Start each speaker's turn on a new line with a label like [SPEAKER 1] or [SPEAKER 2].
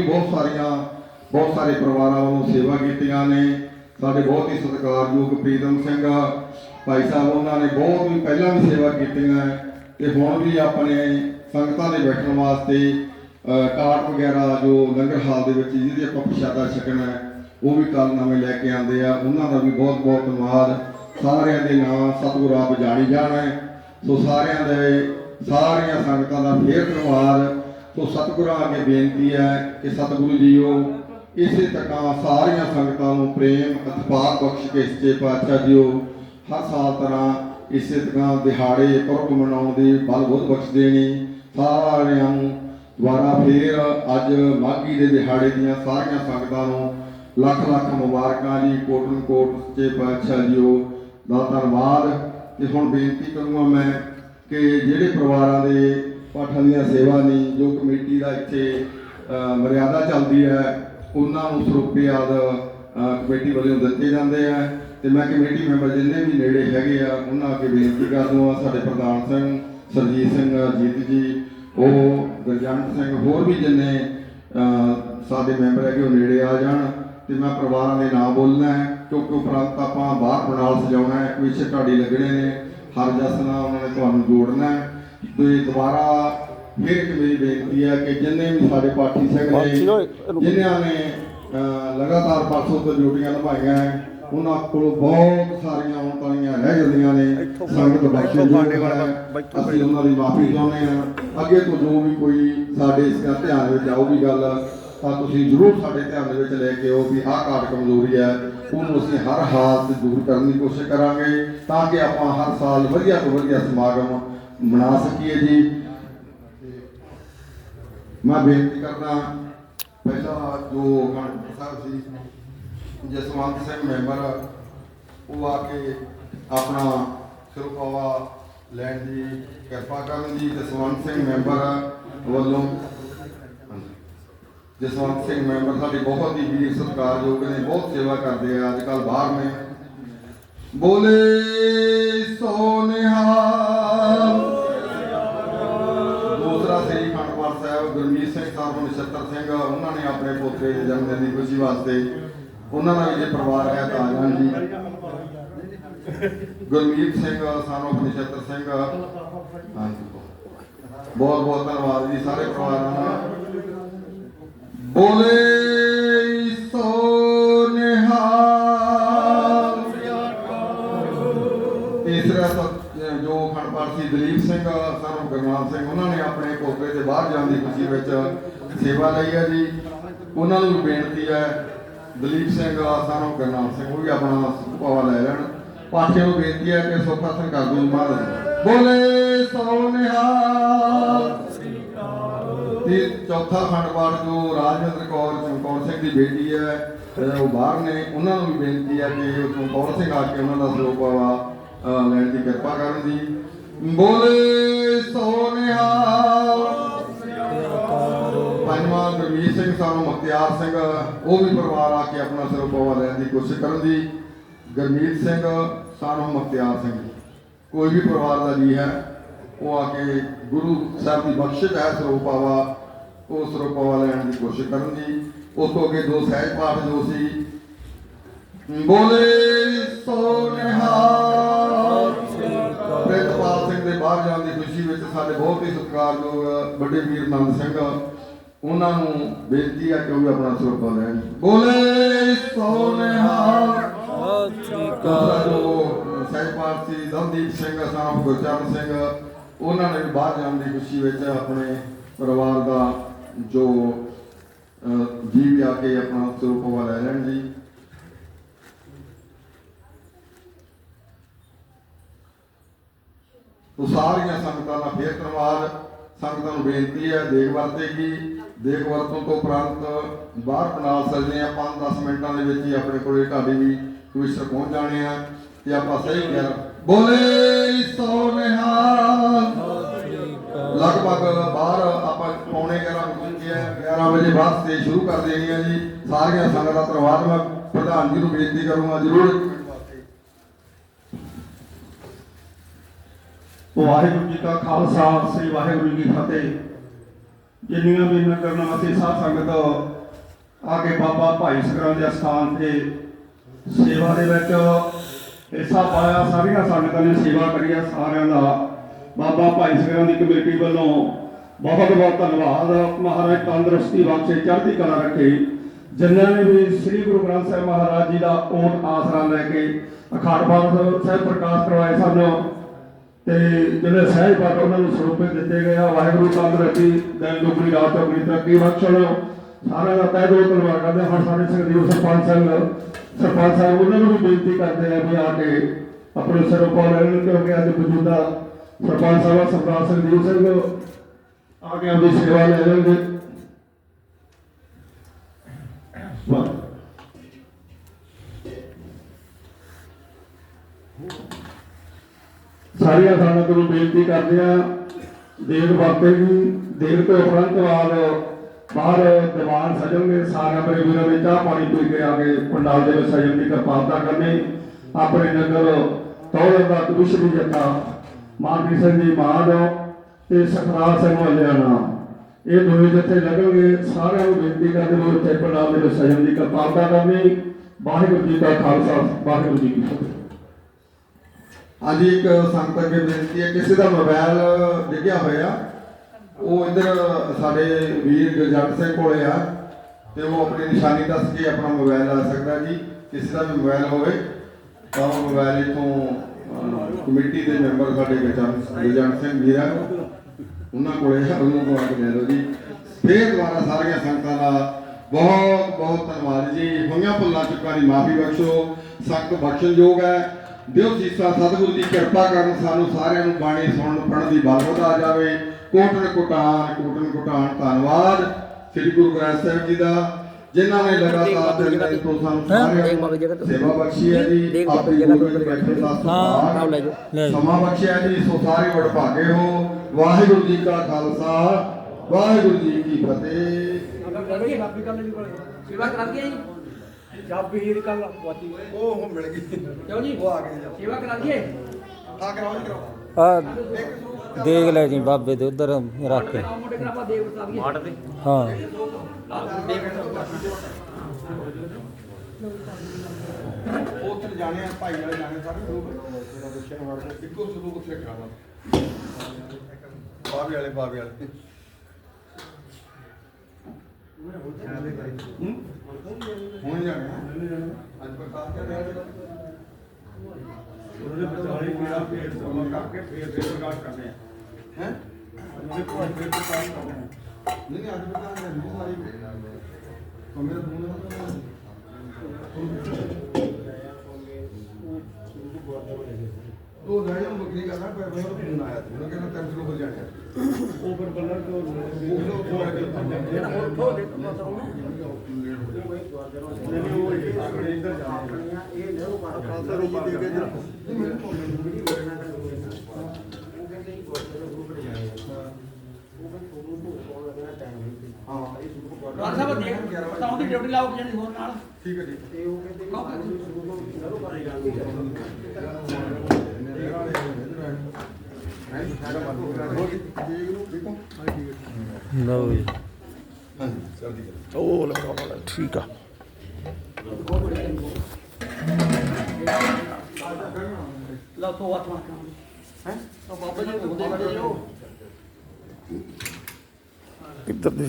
[SPEAKER 1] ਬਹੁਤ ਸਾਰੀਆਂ ਬਹੁਤ ਸਾਰੇ ਪਰਿਵਾਰਾਂ ਵੱਲੋਂ ਸੇਵਾ ਕੀਤੀਆਂ ਨੇ। ਸਾਡੇ ਬਹੁਤ ਹੀ ਸਤਿਕਾਰਯੋਗ ਪ੍ਰੀਤਮ ਸਿੰਘ ਭਾਈ ਸਾਹਿਬ ਉਹਨਾਂ ਨੇ ਬਹੁਤ ਹੀ ਪਹਿਲਾਂ ਵੀ ਸੇਵਾ ਕੀਤੀਆਂ ਹੈ ਤੇ ਹੁਣ ਵੀ ਆਪਣੇ ਸੰਗਤਾਂ ਦੇ ਬੈਠਣ ਵਾਸਤੇ ਅ, ਕਾਰਟ ਵਗੈਰਾ ਜੋ ਲੰਗਰ ਹਾਲ ਦੇ ਵਿੱਚ ਜਿਹਦੀ ਆਪਾਂ ਪ੍ਰਸ਼ਾਦਾ ਛਕਣਾ ਹੈ ਉਹ ਵੀ ਕੱਲ ਨਵੇਂ ਲੈ ਕੇ ਆਉਂਦੇ ਆ। ਉਹਨਾਂ ਦਾ ਵੀ ਬਹੁਤ ਬਹੁਤ ਧੰਨਵਾਦ। ਸਾਰਿਆਂ ਦੇ ਨਾਮ ਸਤਿਗੁਰ ਆਪ ਜਾਣੀ ਜਾਣਾ ਸੋ ਸਾਰਿਆਂ ਦੇ ਸਾਰੀਆਂ ਸੰਗਤਾਂ ਦਾ ਫੇਰ ਧੰਨਵਾਦ। ਸੋ ਸਤਿਗੁਰਾਂ ਅੱਗੇ ਬੇਨਤੀ ਹੈ ਕਿ ਸਤਿਗੁਰੂ ਜੀਓ, ਇਸੇ ਤਰ੍ਹਾਂ ਸਾਰੀਆਂ ਸੰਗਤਾਂ ਨੂੰ ਪ੍ਰੇਮ ਅਤਪਾਰ ਬਖਸ਼ ਕੇ ਸੱਚੇ ਪਾਤਸ਼ਾਹ ਜੀਓ। ਹਰ ਸਾਲ ਤਰ੍ਹਾਂ ਇਸੇ ਤਰ੍ਹਾਂ ਦਿਹਾੜੇ ਪੁਰਬ ਮਨਾਉਣ ਦੀ ਬਲ ਬੁੱਧ ਬਖਸ਼ ਦੇਣੀ। ਸਾਰਿਆਂ ਨੂੰ ਦੁਬਾਰਾ ਫੇਰ ਅੱਜ ਮਾਘੀ ਦੇ ਦਿਹਾੜੇ ਦੀਆਂ ਸਾਰੀਆਂ ਸੰਗਤਾਂ ਨੂੰ ਲੱਖ ਲੱਖ ਮੁਬਾਰਕਾਂ ਜੀ, ਕੋਟਨ ਕੋਟ ਸੱਚੇ ਪਾਤਸ਼ਾਹ ਜੀਓ ਦਾ ਧੰਨਵਾਦ। ਤੇ ਹੁਣ ਬੇਨਤੀ ਕਰੂੰਗਾ ਮੈਂ ਕਿ ਜਿਹੜੇ ਪਰਿਵਾਰਾਂ ਦੇ ਪਾਠਾਂ ਦੀਆਂ ਸੇਵਾ ਨਹੀਂ ਜੋ ਕਮੇਟੀ ਦਾ ਇੱਥੇ ਮਰਿਆਦਾ ਚੱਲਦੀ ਹੈ, ਉਹਨਾਂ ਨੂੰ ਸਰੂਪੇ ਆਦ ਕਮੇਟੀ ਵੱਲੋਂ ਦਿੱਤੇ ਜਾਂਦੇ ਆ। ਤੇ ਮੈਂ ਕਮੇਟੀ ਮੈਂਬਰ ਜਿੰਨੇ ਵੀ ਨੇੜੇ ਹੈਗੇ ਆ, ਉਹਨਾਂ ਅੱਗੇ ਬੇਨਤੀ ਕਰ ਦੂੰਗਾ ਸਾਡੇ ਪ੍ਰਧਾਨ ਸਿੰਘ ਸਰਜੀਤ ਸਿੰਘ ਜੀਤ ਜੀ, ਉਹ ਗੁਰਜੰਟ ਸਿੰਘ, ਹੋਰ ਵੀ ਜਿੰਨੇ ਸਾਡੇ ਮੈਂਬਰ ਹੈਗੇ, ਉਹ ਨੇੜੇ ਆ ਜਾਣ। ਤੇ ਮੈਂ ਪਰਿਵਾਰਾਂ ਦੇ ਨਾਂ ਬੋਲਣਾ ਹੈ, ਕਿਉਂਕਿ ਉਪਰੰਤ ਆਪਾਂ ਬਾਹਰ ਪਨਾਲ ਸਜਾਉਣਾ ਹੈ ਵਿਸ਼ੇ ਢਾਡੀ ਲੱਗਣੇ ਨੇ, ਹਰ ਜਸ ਨਾਲ ਉਹਨਾਂ ਨੇ ਤੁਹਾਨੂੰ ਜੋੜਨਾ ਹੈ। ਤੇ ਦੁਬਾਰਾ ਫਿਰ ਇੱਕ ਮੇਰੀ ਬੇਨਤੀ ਹੈ ਕਿ ਜਿੰਨੇ ਵੀ ਸਾਡੇ ਪਾਠੀ ਸਿੰਘ ਨੇ ਜਿਨ੍ਹਾਂ ਨੇ ਲਗਾਤਾਰ ਪਰਸੋਂ ਤੋਂ ਡਿਊਟੀਆਂ ਨਿਭਾਈਆਂ ਹੈ ਉਹਨਾਂ ਕੋਲ ਬਹੁਤ ਸਾਰੀਆਂ ਆਉਣ ਵਾਲੀਆਂ ਰਹਿ ਜਾਂਦੀਆਂ ਨੇ ਸੰਗਤ ਬਖਸ਼ੇ ਅਸੀਂ ਉਹਨਾਂ ਦੀ ਮਾਫੀ ਚਾਹੁੰਦੇ ਹਾਂ। ਅੱਗੇ ਤੋਂ ਜੋ ਵੀ ਕੋਈ ਸਾਡੇ ਇਸ ਦਾ ਧਿਆਨ ਵਿੱਚ ਆਊਗੀ ਗੱਲ ਤਾਂ ਤੁਸੀਂ ਜ਼ਰੂਰ ਸਾਡੇ ਧਿਆਨ ਦੇ ਵਿੱਚ ਲੈ ਕੇ ਆਓ ਵੀ ਆਹ ਘਾਟ ਕਮਜ਼ੋਰੀ ਹੈ ਉਹਨੂੰ ਅਸੀਂ ਹਰ ਹਾਲਤ ਦੂਰ ਕਰਨ ਦੀ ਕੋਸ਼ਿਸ਼ ਕਰਾਂਗੇ ਤਾਂ ਕਿ ਆਪਾਂ ਹਰ ਸਾਲ ਵਧੀਆ ਤੋਂ ਵਧੀਆ ਸਮਾਗਮ ਮਨਾ ਸਕੀਏ ਜੀ। ਮੈਂ ਬੇਨਤੀ ਕਰਦਾ, ਪਹਿਲਾ ਜੋ ਗਣਪਤ ਸਾਹਿਬ ਸੀ, ਜਸਵੰਤ ਸਿੰਘ ਮੈਂਬਰ, ਉਹ ਆ ਕੇ ਆਪਣਾ ਸਿਰਪਾਵਾ ਲੈਣ ਦੀ ਕਿਰਪਾ ਕਰਨ ਦੀ, ਜਸਵੰਤ ਸਿੰਘ ਮੈਂਬਰ ਵੱਲੋਂ। ਜਸਵੰਤ ਸਿੰਘ ਮੈਂਬਰ ਸਾਡੇ ਬਹੁਤ ਹੀ ਵੀਰ, ਸਤਿਕਾਰਯੋਗ ਨੇ, ਬਹੁਤ ਸੇਵਾ ਕਰਦੇ ਆ, ਅੱਜ ਕੱਲ ਬਾਹਰ ਨੇ। ਬੋਲੇ ਸੋਨਿਹਾਲ ਸਾਹਿਬ ਗੁਰਮੀਤ ਸਿੰਘ ਸਾਹਿਬ ਨਛੱਤਰ ਸਿੰਘ, ਉਹਨਾਂ ਨੇ ਆਪਣੇ ਪੋਤੇ ਦੇ ਜਨਮ ਦਿਨ ਦੀ ਖੁਸ਼ੀ ਵਾਸਤੇ ਉਹਨਾਂ ਦਾ ਵੀ ਜੇ ਪਰਿਵਾਰ ਹੈ ਤਾਂ ਆ ਜੀ। ਗੁਰਮੀਤ ਸਿੰਘ, ਸਾਨੂੰ ਨਛੱਤਰ ਸਿੰਘ। ਬਹੁਤ ਬਹੁਤ ਧੰਨਵਾਦ ਜੀ ਸਾਰੇ ਪਰਿਵਾਰਾਂ ਦਾ ਬੋਲੇ ਸੋਨਿਹਾਲ ਤੀਸਰਾ ਸਤ- ਦਲੀਪ ਸਿੰਘ ਸਾਨੂੰ ਗੁਰਨਾਮ ਸਿੰਘ, ਉਹਨਾਂ ਨੇ ਆਪਣੇ ਕੋਪਰੇ ਦੇ ਬਾਹਰ ਜਾਣ ਦੀ ਖੁਸ਼ੀ ਵਿੱਚ ਸੇਵਾ ਲਈ ਹੈ ਜੀ। ਉਹਨਾਂ ਨੂੰ ਬੇਨਤੀ ਹੈ, ਦਲੀਪ ਸਿੰਘ ਸਾਨੂੰ ਗੁਰਨਾਮ ਸਿੰਘ, ਉਹ ਵੀ ਆਪਣਾ ਸੁਭਾਵਾ ਲੈ ਲੈਣ। ਪਾਠੀਆਂ ਨੂੰ ਬੇਨਤੀ ਹੈ ਕਿ ਸੋਖਾ ਸਿੰਘ ਕਰ ਮਹਾਰਾਜ ਬੋਲੇ ਸੋਨਿਹਾਲ ਤੇ ਚੌਥਾ ਖੰਡ ਪਾਠ ਜੋ ਰਾਜਵਿੰਦਰ ਕੌਰ, ਚਮਕੌਰ ਸਿੰਘ ਦੀ ਬੇਟੀ ਹੈ ਉਹ ਬਾਹਰ ਨੇ। ਉਹਨਾਂ ਨੂੰ ਵੀ ਬੇਨਤੀ ਹੈ ਕਿ ਉਹ ਚਮਕੌਰ ਸਿੰਘ ਆ ਕੇ ਉਹਨਾਂ ਦਾ ਸਰੂਪ ਆਵਾ ਲੈਣ ਦੀ ਕਿਰਪਾ ਕਰਨ ਦੀ ਬੋਲੇ ਸੋਨਿਹਾਲ। ਪੰਜਵਾਂ ਗੁਰਮੀਤ ਸਿੰਘ ਸਾਨੂੰ ਮੁਖਤਿਆਰ ਸਿੰਘ, ਉਹ ਵੀ ਪਰਿਵਾਰ ਆ ਕੇ ਆਪਣਾ ਸਰੂਪ ਆਵਾ ਲੈਣ ਦੀ ਕੋਸ਼ਿਸ਼ ਕਰਨ ਦੀ। ਗੁਰਮੀਤ ਸਿੰਘ, ਸਾਨੂੰ ਮੁਖਤਿਆਰ ਸਿੰਘ ਕੋਈ ਵੀ ਪਰਿਵਾਰ ਦਾ ਜੀ ਹੈ, ਉਹ ਆ ਕੇ ਗੁਰੂ ਸਾਹਿਬ ਦੀ ਬਖਸ਼ਿਸ਼ ਹੈ ਸਰੂਪਾਵਾ ਉਹ ਸਰੂਪਾਵਾ ਲੈਣ ਦੀ ਕੋਸ਼ਿਸ਼ ਕਰਨ ਦੀ। ਉਸ ਤੋਂ ਅੱਗੇ ਦੋ ਸਹਿਜ ਪਾਠ ਜੋ ਸੀ। ਬੋਲੇ ਸੋਨਿਹਾ ਪ੍ਰਿਤਪਾਲ ਸਿੰਘ ਦੇ ਬਾਹਰ ਜਾਣ ਦੀ ਖੁਸ਼ੀ ਵਿੱਚ ਸਾਡੇ ਬਹੁਤ ਹੀ ਸਤਿਕਾਰਯੋਗ ਵੱਡੇ ਵੀਰ ਨੰਦ ਸਿੰਘ, ਉਹਨਾਂ ਨੂੰ ਬੇਨਤੀ ਹੈ ਕਿ ਉਹ ਆਪਣਾ ਸਰੂਪਾ ਲੈਣ। ਬੋਲੇ ਸੋਨਿਹਾਲ। ਦੂਸਰਾ ਜੋ ਸਹਿਜਪਾਲ ਸੀ, ਦਲਦੀਪ ਸਿੰਘ, ਸਾਹਿਬ ਗੁਰਚਰਨ ਸਿੰਘ, ਉਹਨਾਂ ਨੇ ਵੀ ਬਾਹਰ ਜਾਣ ਦੀ ਖੁਸ਼ੀ ਵਿੱਚ ਆਪਣੇ ਪਰਿਵਾਰ ਦਾ ਜੋ ਜੀਵ ਜੀ ਆ ਕੇ ਆਪਣਾ ਸਰੂਪਾ ਲੈ ਲੈਣ ਜੀ। ਤੋ ਸਾਰੀਆਂ ਸੰਗਤਾਂ ਦਾ ਫੇਰ ਧੰਨਵਾਦ ਸੰਗਤਾਂ ਨੂੰ ਬੇਨਤੀ ਹੈ ਦੇਖ ਵਰਤੇਗੀ। ਦੇਖ ਵਰਤੋਂ ਤੋਂ ਉਪਰੰਤ ਬਾਹਰ ਪਨਾਲ ਸਕਦੇ ਆ 5-10 ਮਿੰਟਾਂ ਦੇ ਵਿੱਚ ਹੀ ਆਪਣੇ ਕੋਲੇ ਢਾਡੀ ਵੀ ਕਵਿਸ਼ਰ ਪਹੁੰਚ ਜਾਣੇ ਆ। ਤੇ ਆਪਾਂ ਸਹੀ ਕਰ ਬੋਲੇ ਸੋਨਿਹਾਲ ਲਗਭਗ ਬਾਹਰ ਆਪਾਂ ਪੌਣੇ 11 ਵਜੇ 11 ਵਜੇ ਬਾਅਦ ਤੇ ਸ਼ੁਰੂ ਕਰ ਦੇਣੀ ਆ ਜੀ। ਸਾਰੀਆਂ ਸੰਗਤਾਂ ਦਾ ਧੰਨਵਾਦ। ਮੈਂ ਪ੍ਰਧਾਨ ਜੀ ਨੂੰ ਬੇਨਤੀ ਕਰੂੰਗਾ ਜਰੂਰ
[SPEAKER 2] ਵਾਹਿਗੁਰੂ ਜੀ ਕਾ ਖਾਲਸਾ, ਸ੍ਰੀ ਵਾਹਿਗੁਰੂ ਜੀ ਕੀ ਫਤਿਹ। ਜਿੰਨੀਆਂ ਵੀ ਨਗਰ ਨਿਵਾਸੀ ਸਾਧ ਸੰਗਤ ਆ ਕੇ ਬਾਬਾ ਭਾਈ ਸਕਰਾਂ ਦੇ ਸਥਾਨ ਤੇ ਸੇਵਾ ਦੇ ਵਿੱਚ ਹਿੱਸਾ ਪਾਇਆ, ਸਾਰੀਆਂ ਸੰਗਤਾਂ ਨੇ ਸੇਵਾ ਕਰੀ ਆ, ਸਾਰਿਆਂ ਦਾ। ਬਾਬਾ ਭਾਈ ਸਕਰਾਂ ਦੀ ਕਮੇਟੀ ਵੱਲੋਂ ਬਹੁਤ ਬਹੁਤ ਧੰਨਵਾਦ। ਮਹਾਰਾਜ ਤੰਦਰੁਸਤੀ ਬਖਸ਼ੇ, ਚੜ੍ਹਦੀ ਕਲਾ ਰੱਖੇ। ਜਿਨ੍ਹਾਂ ਨੇ ਵੀ ਸ੍ਰੀ ਗੁਰੂ ਗ੍ਰੰਥ ਸਾਹਿਬ ਮਹਾਰਾਜ ਜੀ ਦਾ ਓਟ ਆਸਰਾ ਲੈ ਕੇ ਅਖਾੜ ਬਾਦ ਸਾਹਿਬ ਪ੍ਰਕਾਸ਼ ਕਰਵਾਏ ਸਨ ਤੇ ਜਿਹੜੇ ਸਹਿਜ ਉਹਨਾਂ ਨੂੰ ਸਰੂਪੇ ਦਿੱਤੇ ਗਏ ਆ, ਵਾਹਿਗੁਰੂ ਤੰਦਰੁਸਤੀ ਦਿਨ ਦੁਗਣੀ ਰਾਤ ਚੌਗਣੀ ਤਰੱਕੀ ਬਖਸ਼ਣ, ਸਾਰਿਆਂ ਦਾ ਤਹਿ ਦਿਲੋਂ ਧੰਨਵਾਦ ਕਰਦੇ ਹਾਂ। ਹੁਣ ਸਾਡੇ ਸੰਗਦੀਪ ਸਰਪੰਚ ਸਿੰਘ ਸਰਪੰਚ ਸਾਹਿਬ ਉਹਨਾਂ ਨੂੰ ਵੀ ਬੇਨਤੀ ਕਰਦੇ ਆ ਵੀ ਆ ਕੇ ਆਪਣੇ ਸਿਰੋਂ ਪਾ ਲੈਣ, ਕਿਉਂਕਿ ਅੱਜ ਮੌਜੂਦਾ ਸਰਪੰਚ ਸਾਹਿਬ ਸਰਦਾਰ ਸੰਦੀਪ ਸਿੰਘ, ਆ ਕੇ ਆਪਣੀ ਸੇਵਾ ਲੈ ਲੈਣਗੇ ਸਾਰੀਆਂ ਸੰਗਤ ਨੂੰ ਬੇਨਤੀ ਕਰਦੇ ਆ ਦੇਗ ਵਰਤੇ ਜੀ ਦੇਗ ਤੋਂ ਉਪਰੰਤ ਬਾਅਦ ਬਾਹਰ ਦੀਵਾਨ ਸਜਣਗੇ, ਸਾਰਿਆਂ ਮੇਰੇ ਵੀਰਾਂ ਨੇ ਚਾਹ ਪਾਣੀ ਪੀ ਕੇ ਆ ਕੇ ਪੰਡਾਲ ਦੇ ਵਿੱਚ ਸਜਣ ਦੀ ਕਿਰਪਾਲਤਾ ਕਰਨੀ। ਆਪਣੇ ਨਗਰ ਤੌਰ ਦਾ ਤੁਸ਼ਰੀ ਜੱਟਾ ਮਾਨਵੀ ਸਿੰਘ ਜੀ ਮਾਨ ਤੇ ਸਖਰਾਜ ਸਿੰਘ ਵਾਲਿਆਣਾ ਇਹ ਦੋਵੇਂ ਜਥੇ ਲੱਗਣਗੇ, ਸਾਰਿਆਂ ਨੂੰ ਬੇਨਤੀ ਕਰਦੇ ਨੇ ਉੱਥੇ ਪੰਡਾਲ ਦੇ ਵਿੱਚ ਸਜਣ ਦੀ ਕਿਰਪਾਲਤਾ ਕਰਨੀ। ਵਾਹਿਗੁਰੂ ਜੀ ਦਾ ਖਾਲਸਾ, ਵਾਹਿਗੁਰੂ ਜੀ ਕੀ ਫਤਿਹ।
[SPEAKER 1] ਹਾਂਜੀ, ਇੱਕ ਸੰਗਤ ਅੱਗੇ ਬੇਨਤੀ ਹੈ, ਕਿਸੇ ਦਾ ਮੋਬਾਈਲ ਡਿੱਗਿਆ ਹੋਇਆ, ਉਹ ਇੱਧਰ ਸਾਡੇ ਵੀਰ ਗੁਰਜੰਟ ਸਿੰਘ ਕੋਲੇ ਆ, ਤੇ ਉਹ ਆਪਣੀ ਨਿਸ਼ਾਨੀ ਦੱਸ ਕੇ ਆਪਣਾ ਮੋਬਾਈਲ ਆ ਸਕਦਾ ਜੀ। ਕਿਸੇ ਦਾ ਵੀ ਮੋਬਾਈਲ ਹੋਵੇ, ਤਾਂ ਉਹ ਮੋਬਾਈਲ ਇਥੋਂ ਕਮੇਟੀ ਦੇ ਮੈਂਬਰ ਸਾਡੇ ਗੁਰਜੰਟ ਸਿੰਘ ਵੀਰ ਆ ਉਹਨਾਂ ਕੋਲੇ ਆ, ਉਹਨੂੰ ਕੋਲ ਆ ਕੇ ਲੈ ਲਓ ਜੀ। ਫੇਰ ਦੁਬਾਰਾ ਸਾਰੀਆਂ ਸੰਗਤਾਂ ਦਾ ਬਹੁਤ ਬਹੁਤ ਧੰਨਵਾਦ ਜੀ। ਹੋਈਆਂ ਭੁੱਲਾਂ ਚੁੱਕਾਂ ਦੀ ਮਾਫੀ ਬਖਸ਼ੋ। ਸੰਗਤ ਬਖਸ਼ਣਯੋਗ ਹੈ। ਦਿਓ ਸੀਸਾ ਸਤਿਗੁਰੂ ਦੀ ਕਿਰਪਾ ਕਰਨ ਸਾਨੂੰ ਸਾਰਿਆਂ ਨੂੰ ਬਾਣੀ ਸੁਣਨ ਪੜਨ ਦੀ ਬਲਵਤ ਆ ਜਾਵੇ ਕੋਟਨ ਕੋਟਾਨ ਕੋਟਨ ਕੋਟਾਨ ਧੰਨਵਾਦ ਸ੍ਰੀ ਗੁਰੂ ਗ੍ਰੰਥ ਸਾਹਿਬ ਜੀ ਦਾ ਜਿਨ੍ਹਾਂ ਨੇ ਲਗਾਤਾਰ ਦਿਨ ਤੋਂ ਸਾਨੂੰ ਸਾਰਿਆਂ ਨੂੰ ਸੇਵਾ ਬਖਸ਼ੀ ਹੈ ਜੀ ਆਪਣੀ ਗੁਰੂ ਵਿੱਚ ਬੈਠੇ ਦਾ। ਸਮਾਂ ਬਖਸ਼ਿਆ ਜੀ ਸੋ ਸਾਰੇ ਵਡਭਾਗੇ ਹੋ ਵਾਹਿਗੁਰੂ ਜੀ ਕਾ ਖਾਲਸਾ ਵਾਹਿਗੁਰੂ ਜੀ ਕੀ ਫਤਿਹ
[SPEAKER 3] ਸੇਵਾ ਕਰਾ ਦਈਏ ਜੀ
[SPEAKER 4] ਚਾਬੀ ਹੀ ਕੱਲ ਵਾਤੀ
[SPEAKER 1] ਉਹ ਉਹ ਮਿਲ ਗਈ।
[SPEAKER 3] ਕਿਉਂ ਜੀ?
[SPEAKER 1] ਉਹ ਆ ਗਏ ਜੀ
[SPEAKER 3] ਸੇਵਾ ਕਰਾ ਦਈਏ?
[SPEAKER 1] ਆ ਕਰਾਓ ਜੀ ਕਰਾਓ।
[SPEAKER 5] ਆ ਦੇਖ ਲੈ ਜੀ ਬਾਬੇ ਦੇ ਉਧਰ ਰੱਖ ਕੇ।
[SPEAKER 3] ਆਹ ਮੁੰਡੇ ਕਰਾ ਆਪਾਂ ਦੇਵ ਬਤਾ ਦਈਏ। ਮਾਟ ਦੇ।
[SPEAKER 5] ਹਾਂ।
[SPEAKER 1] ਉੱਥੇ ਜਾਣੇ ਆ ਭਾਈ ਵਾਲੇ ਜਾਣੇ ਸਾਰੇ। ਗਰੁੱਪ ਜਿਹੜਾ ਦੱਸਿਆ ਵਾਰ ਇੱਕੋ ਸਰੂਪ ਉੱਥੇ ਕਰਾਵਾ ਬਾਬੇ ਵਾਲੇ ਬਾਬੇ ਵਾਲੇ। ਹੁਣ ਜਾਣਾ ਅੱਜ ਪ੍ਰਕਾਸ਼ ਕਰ ਰਿਹਾ
[SPEAKER 2] ਉਹਦੇ ਵਿਚਾਲੇ ਮੇਰਾ ਪੇਟ ਸਮਾਂ ਕਰਕੇ ਫੇਰ ਫੇਰ ਪ੍ਰਕਾਸ਼ ਕਰਨੇ ਆ।
[SPEAKER 1] ਹੈ?
[SPEAKER 2] ਉਹਦੇ ਕੋਲ ਫੇਰ ਪ੍ਰਕਾਸ਼ ਕਰਨੇ
[SPEAKER 1] ਨਹੀਂ ਨਹੀਂ ਅੱਜ ਪ੍ਰਕਾਸ਼ ਕਰ ਨਹੀਂ ਸਾਰੀ ਤੋਂ ਮੇਰਾ ਫੋਨ ਹੈ ਉਹ ਲੈ ਜਾਓ ਬੱਕਰੀ ਕਰਨਾ ਪਰ ਮੇਰਾ ਫੋਨ ਆਇਆ ਸੀ। ਉਹਨੇ ਕਹਿੰਦਾ ਤੈਨੂੰ ਸਰੂਪ ਜਾਣਾ
[SPEAKER 2] ਉਹ ਫਿਰ ਬੰਨਣ ਤੋਂ
[SPEAKER 1] ਉਹ ਤੋਂ ਥੋੜਾ
[SPEAKER 3] ਜਿਹੜਾ ਹੋਰ ਥੋ ਦੇ ਤੋਂ ਮਤਲਬ
[SPEAKER 2] ਨਹੀਂ ਉਹ ਇੱਧਰ ਇੱਧਰ ਜਾਣਾ।
[SPEAKER 3] ਰਾਜ ਸਾਹਿਬ ਦੇਖ ਬਤਾਉਂ ਦੀ ਡਿਊਟੀ ਲਾਓ ਕਿ ਜਾਨੀ ਹੋਰ ਨਾਲ।
[SPEAKER 1] ਠੀਕ ਹੈ ਜੀ।
[SPEAKER 5] ਲਓ ਜੀ।
[SPEAKER 4] ਉਹ ਲਗਾ ਠੀਕ ਆ
[SPEAKER 3] ਲਓ ਤੋਂ ਮਾਰ ਕਰਾਂਗੇ ਹੈ? ਤਾਂ ਬਾਬਾ ਜੀ ਨੂੰ ਬੜੇ ਜੋ
[SPEAKER 4] ਇੱਧਰ ਦੇ